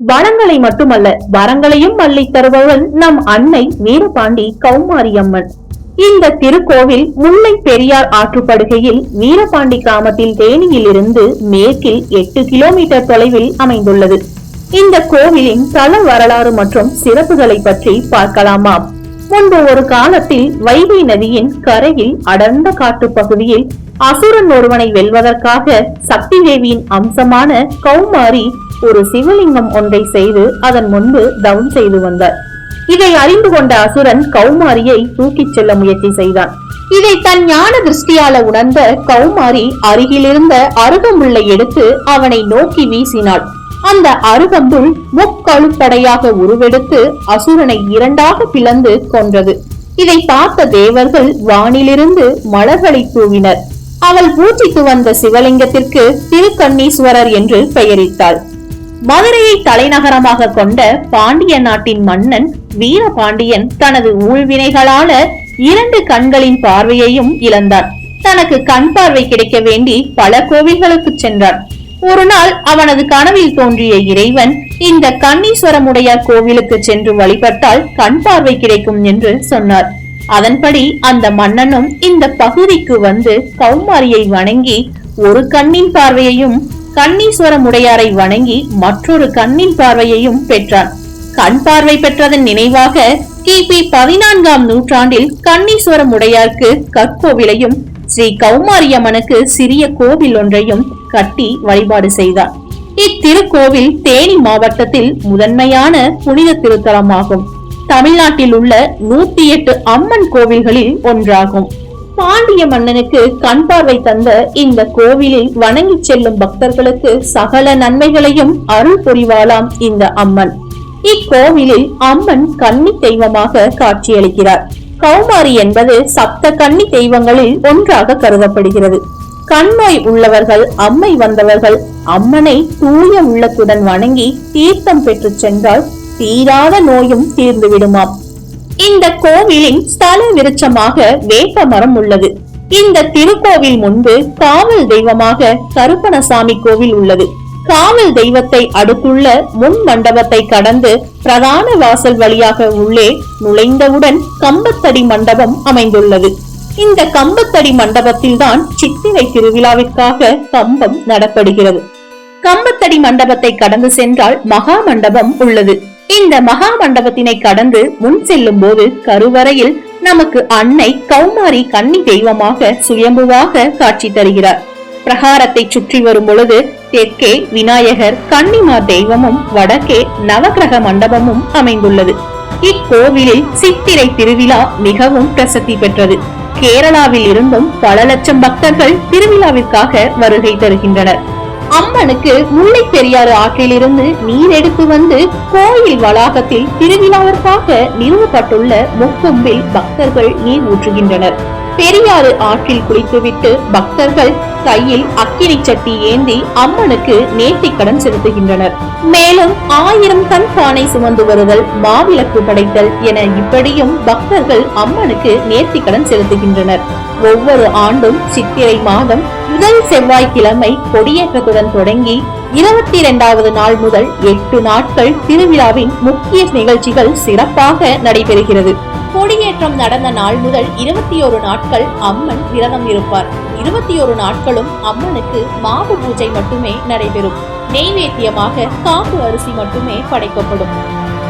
வளங்களை மட்டுமல்ல வரங்களையும் அள்ளித் தருபவள் நம் அன்னை வீரபாண்டி கௌமாரியம்மன். இந்த திருக்கோவில் முல்லை பெரியார் ஆற்றுப்படுகையில் வீரபாண்டி கிராமத்தில் தேனியில் இருந்து மேற்கில் எட்டு கிலோமீட்டர் தொலைவில் அமைந்துள்ளது. இந்த கோவிலின் தல வரலாறு மற்றும் சிறப்புகளை பற்றி பார்க்கலாமா முன்பு ஒரு காலத்தில் வைகை நதியின் கரையில் அடர்ந்த காட்டு பகுதியில் அசுரன் ஒருவனை வெல்வதற்காக சக்தி தேவியின் அம்சமான கௌமாரி ஒரு சிவலிங்கம் ஒன்றை செய்து அதன் முன்பு தவம் செய்து வந்தார். இதை அறிந்து கொண்ட அசுரன் கௌமாரியை தூக்கிச் செல்ல முயற்சி செய்தான். இதை தன் ஞான திருஷ்டியால உணர்ந்த கௌமாரி அருகிலிருந்த அருகம்புல்லை எடுத்து அவனை நோக்கி வீசினாள். அந்த அருகம்புல் முக்கழுப்படையாக உருவெடுத்து அசுரனை இரண்டாக பிளந்து கொன்றது. இதை பார்த்த தேவர்கள் வானிலிருந்து மலர்களை தூவினர். அவள் பூஜைக்கு வந்த சிவலிங்கத்திற்கு திருக்கண்ணீஸ்வரர் என்று பெயரிட்டாள். மதுரையை தலைநகரமாக கொண்ட பாண்டிய நாட்டின் மன்னன் வீரபாண்டியன் தனது ஊழ்வினைகளால இரண்டு கண்களின் பார்வையையும் இழந்தான் தனக்கு கண் பார்வை கிடைக்க வேண்டி பல கோவில்களுக்கு சென்றான் ஒரு நாள் அவனது கனவில் தோன்றிய இறைவன் இந்த கண்ணீஸ்வரமுடையார் கோவிலுக்கு சென்று வழிபட்டால் கண் பார்வை கிடைக்கும் என்று சொன்னார். அதன்படி அந்த மன்னனும் இந்த பகுதிக்கு வந்து கௌமாரியை வணங்கி ஒரு கண்ணின் பார்வையையும் கண்ணீஸ்வரமுடையாரை வணங்கி மற்றொரு கண்ணின் பார்வையையும் பெற்றான். கண் பார்வை பெற்றதன் நினைவாக கிபி பதினான்காம் நூற்றாண்டில் கண்ணீஸ்வரம் உடையார்க்கு கற்கோவிலையும் ஸ்ரீ கௌமாரியம்மனுக்கு சிறிய கோவில் ஒன்றையும் கட்டி வழிபாடு செய்தார். இத்திருக்கோவில் தேனி மாவட்டத்தில் முதன்மையான புனித திருத்தலமாகும். தமிழ்நாட்டில் உள்ள நூத்தி எட்டு அம்மன் கோவில்களில் ஒன்றாகும். பாண்டிய மன்னனுக்கு கண் பார்வை தந்த இந்த கோவிலில் வணங்கி செல்லும் பக்தர்களுக்கு சகல நன்மைகளையும் அருள் புரிவாளாம் இந்த அம்மன். இக்கோவிலில் அம்மன் கன்னி தெய்வமாக காட்சியளிக்கிறார். கௌமாரி என்பது சப்த கன்னி தெய்வங்களில் ஒன்றாக கருதப்படுகிறது. கண்நோய் உள்ளவர்கள் அம்மை வந்தவர்கள் அம்மனை தூய உள்ளத்துடன் வணங்கி தீர்த்தம் பெற்று சென்றால் தீராத நோயும் தீர்ந்துவிடுமாம். இந்த கோவிலின் ஸ்தல விருட்சமாக வேப்ப மரம் உள்ளது. இந்த திருக்கோவில் முன்பு காவல் தெய்வமாக கருப்பணசாமி கோவில் உள்ளது. காவல் தெய்வத்தை அடுத்துள்ள முன் மண்டபத்தை கடந்து பிரதான வாசல் வழியாக உள்ளே நுழைந்தவுடன் கம்பத்தடி மண்டபம் அமைந்துள்ளது. இந்த கம்பத்தடி மண்டபத்தில்தான் சித்திரை திருவிழாவிற்காக கம்பம் நடப்படுகிறது. கம்பத்தடி மண்டபத்தை கடந்து சென்றால் மகா மண்டபம் உள்ளது. இந்த மகா மண்டபத்தினை கடந்து முன் செல்லும் போது கருவறையில் நமக்கு அன்னை கௌமாரி கன்னி தெய்வமாக சுயம்புவாக காட்சி தருகிறார். பிரகாரத்தை சுற்றி வரும் பொழுது தெற்கே விநாயகர் கன்னிமார் தெய்வமும் வடக்கே நவகிரக மண்டபமும் அமைந்துள்ளது. இக்கோவிலில் சித்திரை திருவிழா மிகவும் பிரசித்தி பெற்றது. கேரளாவில் இருந்தும் பல லட்சம் பக்தர்கள் திருவிழாவிற்காக வருகை தருகின்றனர். அம்மனுக்கு முல்லை பெரியாறு ஆற்றிலிருந்து நீர் எடுத்து வந்து கோயில் வளாகத்தில் திருவிழாவிற்காக நிறுவப்பட்டுள்ள முக்கொம்பில் பக்தர்கள் நீர் ஊற்றுகின்றனர். பெரியாறு ஆற்றில் குளித்துவிட்டு பக்தர்கள் கையில் அக்கினி சட்டி ஏந்தி அம்மனுக்கு நேர்த்திக்கடன் செலுத்துகின்றனர். மேலும் ஆயிரம் டன் பானை சுமந்து வருதல் மாவிளக்கு படைத்தல் என இப்படியும் பக்தர்கள் அம்மனுக்கு நேர்த்திக்கடன் செலுத்துகின்றனர். ஒவ்வொரு ஆண்டும் சித்திரை மாதம் முதல் செவ்வாய்க்கிழமை கொடியேற்றத்துடன் தொடங்கி இருபத்தி இரண்டாவது நாள் முதல் எட்டு நாட்கள் திருவிழாவின் முக்கிய நிகழ்ச்சிகள் சிறப்பாக நடைபெறுகிறது. கொடியேற்றம் நடந்த நாள் முதல் இருபத்தி ஒரு நாட்கள் அம்மன் விரதம் இருப்பார். இருபத்தி ஒரு நாட்களும் அம்மனுக்கு மாவு பூஜை மட்டுமே நடைபெறும். நெய்வேத்தியமாக காப்பு அரிசி மட்டுமே படைக்கப்படும்.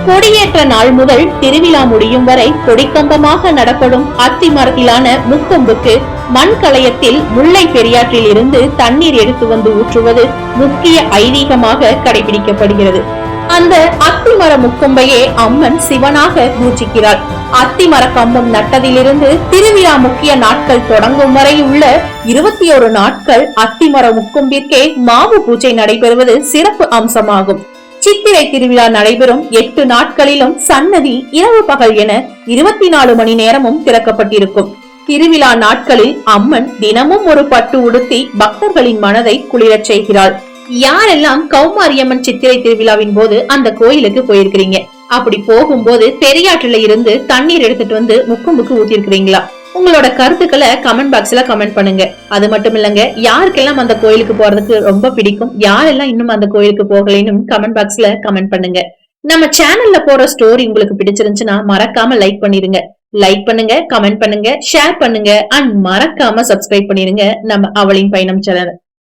கொடியேற்ற நாள் முதல் திருவிழா முடியும் வரை கொடிக்கம்பமாக நடப்படும் அத்தி மரத்திலான முக்கொம்புக்கு மண் கலயத்தில் முல்லை பெரியாற்றில் இருந்து தண்ணீர் எடுத்து வந்து ஊற்றுவது முக்கிய ஐதீகமாக கடைபிடிக்கப்படுகிறது. அந்த அத்திமர முக்கொம்பையே அம்மன் சிவனாக பூஜிக்கிறாள் அத்திமர கம்பம் நட்டதிலிருந்து திருவிழா முக்கிய நாட்கள் தொடங்கும் வரை உள்ள இருபத்தி ஒரு நாட்கள் அத்திமர முக்கொம்பிற்கே மாவு பூஜை நடைபெறுவது சிறப்பு அம்சமாகும். சித்திரை திருவிழா நடைபெறும் எட்டு நாட்களிலும் சன்னதி இரவு பகல் என இருபத்தி நாலு மணி நேரமும் திறக்கப்பட்டிருக்கும். திருவிழா நாட்களில் அம்மன் தினமும் ஒரு பட்டு உடுத்தி பக்தர்களின் மனதை குளிரச் செய்கிறாள். யாரெல்லாம் கௌமாரியம்மன் சித்திரை திருவிழாவின் போது அந்த கோயிலுக்கு போயிருக்கிறீங்க? அப்படி போகும்போது பெரியாற்றுல இருந்து தண்ணீர் எடுத்துட்டு வந்து முக்குமுக்கு ஊத்திருக்கிறீங்களா? உங்களோட கருத்துக்களை கமெண்ட் பாக்ஸ்ல கமெண்ட் பண்ணுங்க. அது மட்டும் இல்லங்க யாருக்கெல்லாம் அந்த கோயிலுக்கு போறதுக்கு ரொம்ப பிடிக்கும் யாரெல்லாம் இன்னும் அந்த கோயிலுக்கு போகலைன்னு கமெண்ட் பாக்ஸ்ல கமெண்ட் பண்ணுங்க. நம்ம சேனல்ல போற ஸ்டோரி உங்களுக்கு பிடிச்சிருந்துச்சுன்னா மறக்காம லைக் பண்ணிருங்க. லைக் பண்ணுங்க கமெண்ட் பண்ணுங்க ஷேர் பண்ணுங்க அண்ட் மறக்காம சப்ஸ்கிரைப் பண்ணிருங்க நம்ம அவளின் பயணம் சேனல்